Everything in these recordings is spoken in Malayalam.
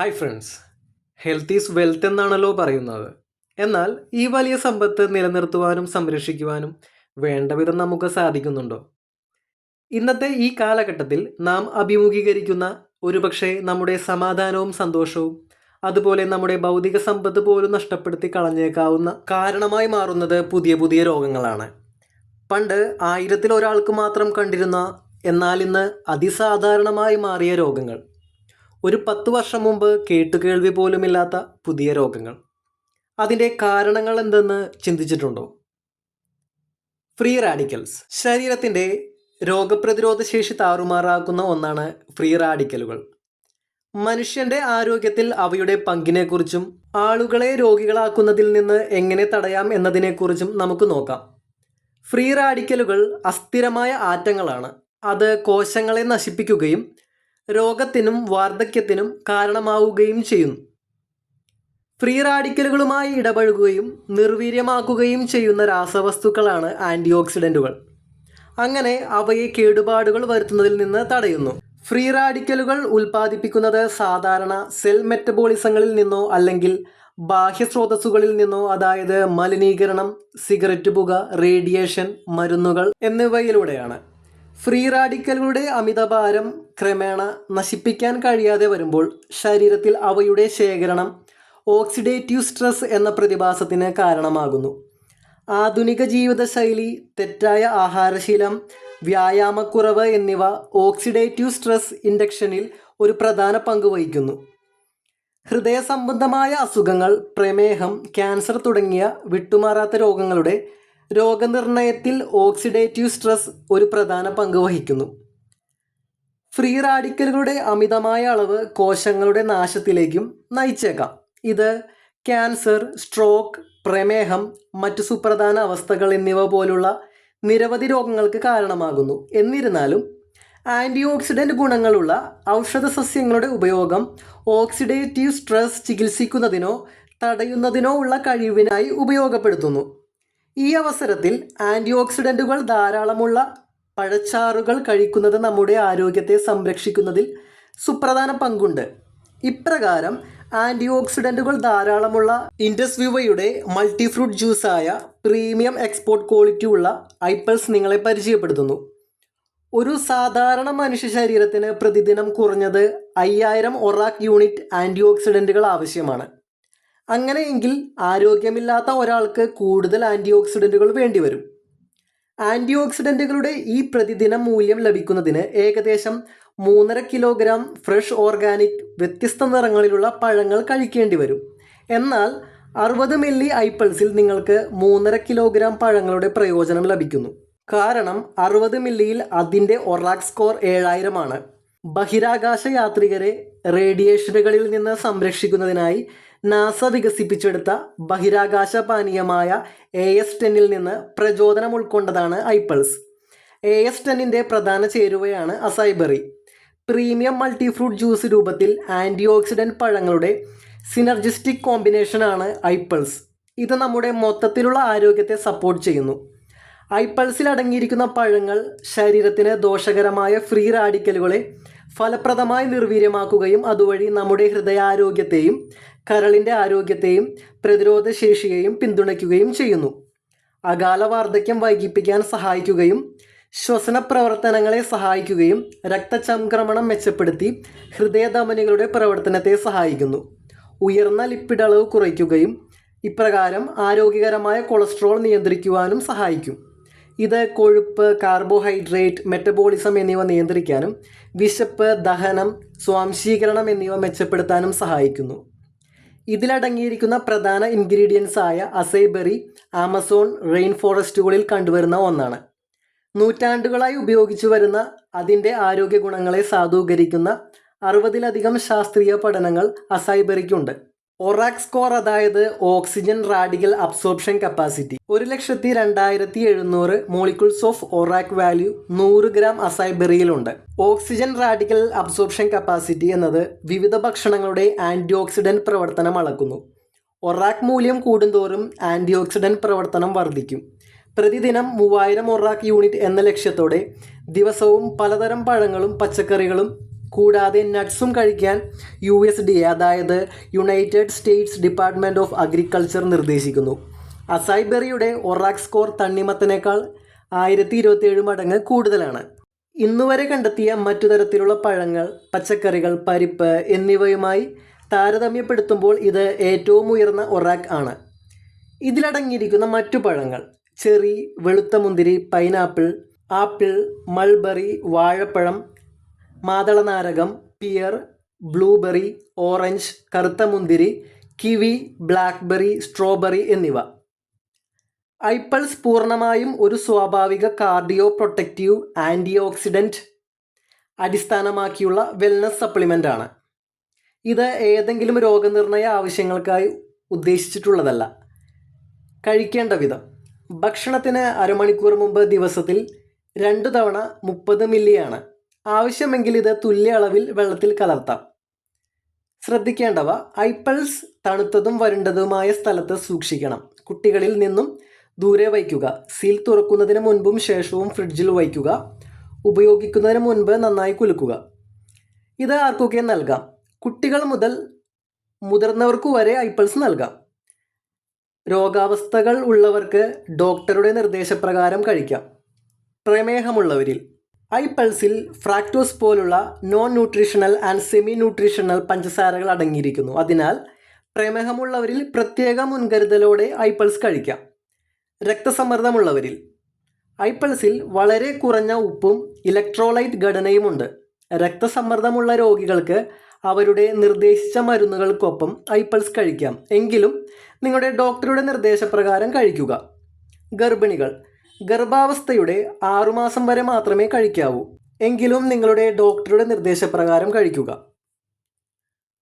Hi friends health is wealth എന്നാണല്ലോ പറയുന്നത്. എന്നാൽ ഈ വലിയ സമ്പത്ത് നിലനിർത്തുവാനും സംരക്ഷിക്കുവാനും വേണ്ടവിധം നമുക്ക് സാധിക്കുന്നുണ്ടോ? ഇന്നത്തെ ഈ കാലഘട്ടത്തിൽ നാം അഭിമുഖീകരിക്കുന്ന ഒരുപക്ഷെ നമ്മുടെ സമാധാനവും സന്തോഷവും അതുപോലെ നമ്മുടെ ഭൗതിക സമ്പത്ത് പോലും നഷ്ടപ്പെടുത്തി കളഞ്ഞേക്കാവുന്ന കാരണമായി മാറുന്നത് പുതിയ പുതിയ രോഗങ്ങളാണ്. പണ്ട് ആയിരത്തിൽ ഒരാൾക്ക് മാത്രം കണ്ടിരുന്ന എന്നാൽ ഇന്ന് അതിസാധാരണമായി മാറിയ രോഗങ്ങൾ. ഒരു പത്ത് വർഷം മുമ്പ് കേട്ടുകേൾവി പോലുമില്ലാത്ത പുതിയ രോഗങ്ങൾ. അതിന്റെ കാരണങ്ങൾ എന്തെന്ന് ചിന്തിച്ചിട്ടുണ്ടോ? Free radicals. ശരീരത്തിന്റെ രോഗപ്രതിരോധ ശേഷി താറുമാറാക്കുന്ന ഒന്നാണ് ഫ്രീ റാഡിക്കലുകൾ. മനുഷ്യന്റെ ആരോഗ്യത്തിൽ അവയുടെ പങ്കിനെക്കുറിച്ചും ആളുകളെ രോഗികളാക്കുന്നതിൽ നിന്ന് എങ്ങനെ തടയാം എന്നതിനെക്കുറിച്ചും നമുക്ക് നോക്കാം. ഫ്രീ റാഡിക്കലുകൾ അസ്ഥിരമായ ആറ്റങ്ങളാണ്. അത് കോശങ്ങളെ നശിപ്പിക്കുകയും രോഗത്തിനും വാർദ്ധക്യത്തിനും കാരണമാവുകയും ചെയ്യുന്നു. ഫ്രീ റാഡിക്കലുകളുമായി ഇടപഴകുകയും നിർവീര്യമാക്കുകയും ചെയ്യുന്ന രാസവസ്തുക്കളാണ് ആന്റി ഓക്സിഡന്റുകൾ അങ്ങനെ അവയെ കേടുപാടുകൾ വരുത്തുന്നതിൽ നിന്ന് തടയുന്നു. ഫ്രീ റാഡിക്കലുകൾ ഉൽപ്പാദിപ്പിക്കുന്നത് സാധാരണ സെൽ മെറ്റബോളിസങ്ങളിൽ നിന്നോ അല്ലെങ്കിൽ ബാഹ്യ സ്രോതസ്സുകളിൽ നിന്നോ അതായത് മലിനീകരണം സിഗരറ്റ് പുക റേഡിയേഷൻ മരുന്നുകൾ എന്നിവയിലൂടെയാണ്. ഫ്രീ റാഡിക്കലുകളുടെ അമിതഭാരം ക്രമേണ നശിപ്പിക്കാൻ കഴിയാതെ വരുമ്പോൾ ശരീരത്തിൽ അവയുടെ ശേഖരണം ഓക്സിഡേറ്റീവ് സ്ട്രെസ് എന്ന പ്രതിഭാസത്തിന് കാരണമാകുന്നു. ആധുനിക ജീവിതശൈലി തെറ്റായ ആഹാരശീലം വ്യായാമക്കുറവ് എന്നിവ ഓക്സിഡേറ്റീവ് സ്ട്രെസ് ഇൻഡക്ഷനിൽ ഒരു പ്രധാന പങ്ക് വഹിക്കുന്നു. ഹൃദയ സംബന്ധമായ അസുഖങ്ങൾ പ്രമേഹം ക്യാൻസർ തുടങ്ങിയ വിട്ടുമാറാത്ത രോഗങ്ങളുടെ രോഗനിർണയത്തിൽ ഓക്സിഡേറ്റീവ് സ്ട്രെസ് ഒരു പ്രധാന പങ്ക് വഹിക്കുന്നു. ഫ്രീ റാഡിക്കലുകളുടെ അമിതമായ അളവ് കോശങ്ങളുടെ നാശത്തിലേക്കും നയിച്ചേക്കാം. ഇത് ക്യാൻസർ സ്ട്രോക്ക് പ്രമേഹം മറ്റു സുപ്രധാന അവസ്ഥകൾ എന്നിവ പോലുള്ള നിരവധി രോഗങ്ങൾക്ക് കാരണമാകുന്നു. എന്നിരുന്നാലും ആന്റി ഓക്സിഡന്റ് ഗുണങ്ങളുള്ള ഔഷധ സസ്യങ്ങളുടെ ഉപയോഗം ഓക്സിഡേറ്റീവ് സ്ട്രെസ് ചികിത്സിക്കുന്നതിനോ തടയുന്നതിനോ ഉള്ള കഴിവിനായി ഉപയോഗപ്പെടുത്തുന്നു. ഈ അവസരത്തിൽ ആന്റി ഓക്സിഡന്റുകൾ ധാരാളമുള്ള പഴച്ചാറുകൾ കഴിക്കുന്നത് നമ്മുടെ ആരോഗ്യത്തെ സംരക്ഷിക്കുന്നതിൽ സുപ്രധാന പങ്കുണ്ട്. ഇപ്രകാരം ആന്റി ഓക്സിഡന്റുകൾ ധാരാളമുള്ള ഇൻഡസ് വിവയുടെ മൾട്ടി ഫ്രൂട്ട് ജ്യൂസായ പ്രീമിയം എക്സ്പോർട്ട് ക്വാളിറ്റി ഉള്ള ഐപ്പിൾസ് നിങ്ങളെ പരിചയപ്പെടുത്തുന്നു. ഒരു സാധാരണ മനുഷ്യ ശരീരത്തിന് പ്രതിദിനം കുറഞ്ഞത് അയ്യായിരം ഒറാക്ക് യൂണിറ്റ് ആന്റി ഓക്സിഡന്റുകൾ ആവശ്യമാണ്. അങ്ങനെയെങ്കിൽ ആരോഗ്യമില്ലാത്ത ഒരാൾക്ക് കൂടുതൽ ആന്റി ഓക്സിഡന്റുകൾ വേണ്ടിവരും. ആന്റി ഓക്സിഡന്റുകളുടെ ഈ പ്രതിദിന മൂല്യം ലഭിക്കുന്നതിന് ഏകദേശം മൂന്നര കിലോഗ്രാം ഫ്രഷ് ഓർഗാനിക് വ്യത്യസ്ത നിറങ്ങളിലുള്ള പഴങ്ങൾ കഴിക്കേണ്ടി വരും എന്നാൽ അറുപത് മില്ലി ഐപ്പിൾസിൽ നിങ്ങൾക്ക് മൂന്നര കിലോഗ്രാം പഴങ്ങളുടെ പ്രയോജനം ലഭിക്കുന്നു. കാരണം അറുപത് മില്ലിയിൽ അതിന്റെ ഒറാക് സ്കോർ ഏഴായിരമാണ് ബഹിരാകാശ യാത്രികരെ റേഡിയേഷനുകളിൽ നിന്ന് സംരക്ഷിക്കുന്നതിനായി നാസ വികസിപ്പിച്ചെടുത്ത ബഹിരാകാശ പാനീയമായ എ എസ് ടെന്നിൽ നിന്ന് പ്രചോദനം ഉൾക്കൊണ്ടതാണ് ഐപ്പിൾസ് എ എസ് ടെന്നിന്റെ പ്രധാന ചേരുവയാണ് acai berry. Premium multifruit juice രൂപത്തിൽ ആന്റി ഓക്സിഡന്റ് പഴങ്ങളുടെ സിനർജിസ്റ്റിക് കോമ്പിനേഷനാണ് ഐപ്പിൾസ് ഇത് നമ്മുടെ മൊത്തത്തിലുള്ള ആരോഗ്യത്തെ സപ്പോർട്ട് ചെയ്യുന്നു. ഐപ്പിൾസിൽ അടങ്ങിയിരിക്കുന്ന പഴങ്ങൾ ശരീരത്തിന് ദോഷകരമായ ഫ്രീ റാഡിക്കലുകളെ ഫലപ്രദമായി നിർവീര്യമാക്കുകയും അതുവഴി നമ്മുടെ ഹൃദയാരോഗ്യത്തെയും കരളിന്റെ ആരോഗ്യത്തെയും പ്രതിരോധശേഷിയെയും പിന്തുണയ്ക്കുകയും ചെയ്യുന്നു. അകാല വാർദ്ധക്യം വൈകിപ്പിക്കാൻ സഹായിക്കുകയും ശ്വസന പ്രവർത്തനങ്ങളെ സഹായിക്കുകയും രക്തചംക്രമണം മെച്ചപ്പെടുത്തി ഹൃദയധമനികളുടെ പ്രവർത്തനത്തെ സഹായിക്കുന്നു. ഉയർന്ന ലിപ്പിഡ് അളവ് കുറയ്ക്കുകയും ഇപ്രകാരം ആരോഗ്യകരമായ കൊളസ്ട്രോൾ നിയന്ത്രിക്കുവാനും സഹായിക്കും. ഇത് കൊഴുപ്പ് കാർബോഹൈഡ്രേറ്റ് മെറ്റബോളിസം എന്നിവ നിയന്ത്രിക്കാനും വിശപ്പ് ദഹനം സ്വാംശീകരണം എന്നിവ മെച്ചപ്പെടുത്താനും സഹായിക്കുന്നു. ഇതിലടങ്ങിയിരിക്കുന്ന പ്രധാന ഇൻഗ്രീഡിയൻസ് ആയ അസൈബെറി ആമസോൺ റെയിൻ ഫോറസ്റ്റുകളിൽ കണ്ടുവരുന്ന ഒന്നാണ്. നൂറ്റാണ്ടുകളായി ഉപയോഗിച്ചു വരുന്ന അതിന്റെ ആരോഗ്യ ഗുണങ്ങളെ സാധൂകരിക്കുന്ന അറുപതിലധികം ശാസ്ത്രീയ പഠനങ്ങൾ അസൈബറിക്കുണ്ട് ഒറാക് സ്കോർ അതായത് ഓക്സിജൻ റാഡിക്കൽ അബ്സോർപ്ഷൻ കപ്പാസിറ്റി. ഒരു ലക്ഷത്തി രണ്ടായിരത്തി എഴുന്നൂറ് മോളിക്യൂൾസ് ഓഫ് ഒറാക് വാല്യൂ നൂറ് ഗ്രാം അസൈബെറിയിലുണ്ട്. ഓക്സിജൻ റാഡിക്കൽ അബ്സോർപ്ഷൻ കപ്പാസിറ്റി എന്നത് വിവിധ ഭക്ഷണങ്ങളുടെ ആന്റി ഓക്സിഡന്റ് പ്രവർത്തനം അളക്കുന്നു. ഒറാക് മൂല്യം കൂടുന്തോറും ആന്റി ഓക്സിഡന്റ് പ്രവർത്തനം വർദ്ധിക്കും. പ്രതിദിനം മൂവായിരം ഒറാക്ക് യൂണിറ്റ് എന്ന ലക്ഷ്യത്തോടെ ദിവസവും പലതരം പഴങ്ങളും പച്ചക്കറികളും കൂടാതെ നട്ട്സും കഴിക്കാൻ യു എസ് ഡി എ അതായത് United States department of agriculture നിർദ്ദേശിക്കുന്നു. അസൈബെറിയുടെ ഒറാക്സ് സ്കോർ തണ്ണിമത്തനേക്കാൾ ആയിരത്തി ഇരുപത്തിയേഴ് മടങ്ങ് കൂടുതലാണ്. ഇന്നുവരെ കണ്ടെത്തിയ മറ്റു തരത്തിലുള്ള പഴങ്ങൾ പച്ചക്കറികൾ പരിപ്പ് എന്നിവയുമായി താരതമ്യപ്പെടുത്തുമ്പോൾ ഇത് ഏറ്റവും ഉയർന്ന ഒറാക് ആണ്. ഇതിലടങ്ങിയിരിക്കുന്ന മറ്റു പഴങ്ങൾ ചെറി വെളുത്ത മുന്തിരി പൈനാപ്പിൾ ആപ്പിൾ മൾബറി വാഴപ്പഴം മാതളനാരകം പിയർ ബ്ലൂബെറി ഓറഞ്ച് കറുത്ത മുന്തിരി കിവി ബ്ലാക്ക്ബെറി സ്ട്രോബെറി എന്നിവ. ഐപ്പിൾസ് പൂർണമായും ഒരു സ്വാഭാവിക കാർഡിയോ പ്രൊട്ടക്റ്റീവ് ആന്റി ഓക്സിഡന്റ് അടിസ്ഥാനമാക്കിയുള്ള വെൽനസ് സപ്ലിമെന്റ് ആണ് ഇത് ഏതെങ്കിലും രോഗനിർണയ ആവശ്യങ്ങൾക്കായി ഉദ്ദേശിച്ചിട്ടുള്ളതല്ല. കഴിക്കേണ്ട വിധം. ഭക്ഷണത്തിന് അരമണിക്കൂർ മുമ്പ് ദിവസത്തിൽ രണ്ട് തവണ മുപ്പത് മില്ലിയാണ്. ആവശ്യമെങ്കിൽ ഇത് തുല്യ അളവിൽ വെള്ളത്തിൽ കലർത്താം. ശ്രദ്ധിക്കേണ്ടവ ഐപ്പിൾസ് തണുത്തതും വരണ്ടതുമായ സ്ഥലത്ത് സൂക്ഷിക്കണം. കുട്ടികളിൽ നിന്നും ദൂരെ വയ്ക്കുക. സീൽ തുറക്കുന്നതിന് മുൻപും ശേഷവും ഫ്രിഡ്ജിൽ വയ്ക്കുക. ഉപയോഗിക്കുന്നതിന് മുൻപ് നന്നായി കുലുക്കുക. ഇത് ആർക്കൊക്കെ നൽകാം? കുട്ടികൾ മുതൽ മുതിർന്നവർക്കു വരെ ഐപ്പിൾസ് നൽകാം. രോഗാവസ്ഥകൾ ഉള്ളവർക്ക് ഡോക്ടറുടെ നിർദ്ദേശപ്രകാരം കഴിക്കാം. പ്രമേഹമുള്ളവരിൽ ഐപ്പൾസിൽ ഫ്രാക്ടോസ് പോലുള്ള non nutritional and semi nutritional പഞ്ചസാരകൾ അടങ്ങിയിരിക്കുന്നു. അതിനാൽ പ്രമേഹമുള്ളവരിൽ പ്രത്യേക മുൻകരുതലോടെ ഐ പൾസ് കഴിക്കാം. രക്തസമ്മർദ്ദമുള്ളവരിൽ. ഐ പൾസിൽ വളരെ കുറഞ്ഞ ഉപ്പും ഇലക്ട്രോലൈറ്റ് ഘടനയുമുണ്ട്. രക്തസമ്മർദ്ദമുള്ള രോഗികൾക്ക് അവരുടെ നിർദ്ദേശിച്ച മരുന്നുകൾക്കൊപ്പം ഐ പൾസ് കഴിക്കാം. എങ്കിലും നിങ്ങളുടെ ഡോക്ടറുടെ നിർദ്ദേശപ്രകാരം കഴിക്കുക. ഗർഭിണികൾ. ഗർഭാവസ്ഥയുടെ ആറുമാസം വരെ മാത്രമേ കഴിക്കാവൂ. എങ്കിലും നിങ്ങളുടെ ഡോക്ടറുടെ നിർദ്ദേശപ്രകാരം കഴിക്കുക.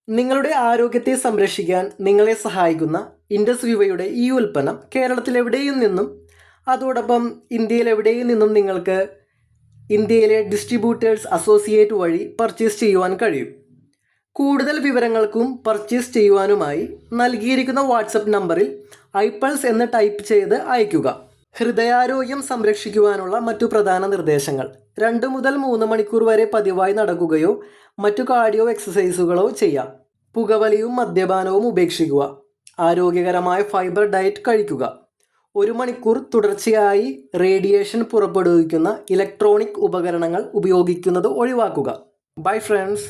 നിങ്ങളുടെ ആരോഗ്യത്തെ സംരക്ഷിക്കാൻ നിങ്ങളെ സഹായിക്കുന്ന ഇൻഡസ് വിവയുടെ ഈ ഉൽപ്പന്നം കേരളത്തിലെവിടെയും നിന്നും അതോടൊപ്പം ഇന്ത്യയിലെവിടെയും നിന്നും നിങ്ങൾക്ക് ഇന്ത്യയിലെ ഡിസ്ട്രിബ്യൂട്ടേഴ്സ് അസോസിയേറ്റ് വഴി പർച്ചേസ് ചെയ്യുവാൻ കഴിയും. കൂടുതൽ വിവരങ്ങൾക്കും പർച്ചേസ് ചെയ്യുവാനുമായി നൽകിയിരിക്കുന്ന വാട്സപ്പ് നമ്പറിൽ ഐപ്പൾസ് എന്ന് ടൈപ്പ് ചെയ്ത് അയയ്ക്കുക. ഹൃദയാരോഗ്യം സംരക്ഷിക്കുവാനുള്ള മറ്റു പ്രധാന നിർദ്ദേശങ്ങൾ. രണ്ട് മുതൽ മൂന്ന് മണിക്കൂർ വരെ പതിവായി നടക്കുകയോ മറ്റു കാർഡിയോ എക്സസൈസുകളോ ചെയ്യാം. പുകവലിയും മദ്യപാനവും ഉപേക്ഷിക്കുക. ആരോഗ്യകരമായ ഫൈബർ ഡയറ്റ് കഴിക്കുക. ഒരു മണിക്കൂർ തുടർച്ചയായി റേഡിയേഷൻ പുറപ്പെടുവിക്കുന്ന ഇലക്ട്രോണിക് ഉപകരണങ്ങൾ ഉപയോഗിക്കുന്നത് ഒഴിവാക്കുക. Bye friends